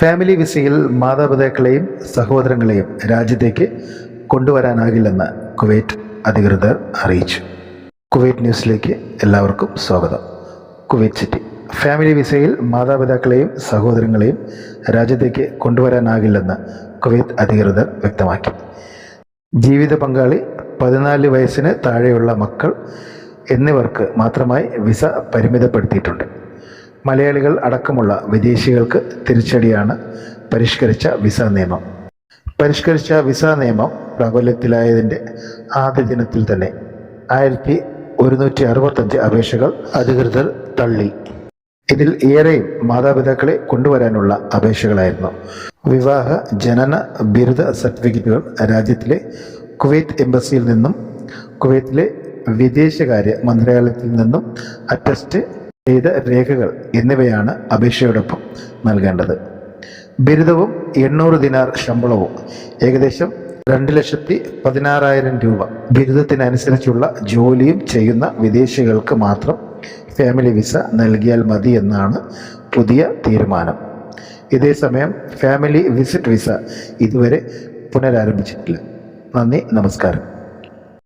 Family വിസയിൽ മാതാപിതാക്കളെയും സഹോദരങ്ങളെയും രാജ്യത്തേക്ക് കൊണ്ടുവരാനാകില്ലെന്ന് കുവൈറ്റ് അധികൃതർ അറിയിച്ചു. കുവൈറ്റ് ന്യൂസിലേക്ക് എല്ലാവർക്കും സ്വാഗതം. Kuwait city. ഫാമിലി വിസയിൽ മാതാപിതാക്കളെയും സഹോദരങ്ങളെയും രാജ്യത്തേക്ക് കൊണ്ടുവരാനാകില്ലെന്ന് കുവൈറ്റ് അധികൃതർ വ്യക്തമാക്കി. ജീവിത പങ്കാളി പതിനാല് വയസ്സിന് താഴെയുള്ള മക്കൾ എന്നിവർക്ക് മാത്രമായി വിസ പരിമിതപ്പെടുത്തിയിട്ടുണ്ട്. മലയാളികൾ അടക്കമുള്ള വിദേശികൾക്ക് തിരിച്ചടിയാണ് പരിഷ്കരിച്ച വിസ നിയമം. പരിഷ്കരിച്ച വിസ നിയമം പ്രാബല്യത്തിലായതിന്റെ ആദ്യ ദിനത്തിൽ തന്നെ ആയിരത്തി ഒരുന്നൂറ്റി അറുപത്തഞ്ച് അപേക്ഷകൾ അധികൃതർ തള്ളി. ഇതിൽ ഏറെയും മാതാപിതാക്കളെ കൊണ്ടുവരാനുള്ള അപേക്ഷകളായിരുന്നു. വിവാഹ ജനന ബിരുദ സർട്ടിഫിക്കറ്റുകൾ രാജ്യത്തിലെ കുവൈത്ത് എംബസിയിൽ നിന്നും കുവൈത്തിലെ വിദേശകാര്യ മന്ത്രാലയത്തിൽ നിന്നും അറ്റസ്റ്റ് ചെയ്ത രേഖകൾ എന്നിവയാണ് അപേക്ഷയോടൊപ്പം നൽകേണ്ടത്. ബിരുദവും എണ്ണൂറ് ദിനാർ ശമ്പളവും ഏകദേശം രണ്ട് ലക്ഷത്തി പതിനാറായിരം രൂപ. ബിരുദത്തിനനുസരിച്ചുള്ള ജോലിയും ചെയ്യുന്ന വിദേശികൾക്ക് മാത്രം ഫാമിലി വിസ നൽകിയാൽ മതി എന്നാണ് പുതിയ തീരുമാനം. ഇതേസമയം ഫാമിലി വിസിറ്റ് വിസ ഇതുവരെ പുനരാരംഭിച്ചിട്ടില്ല. നന്ദി നമസ്കാരം.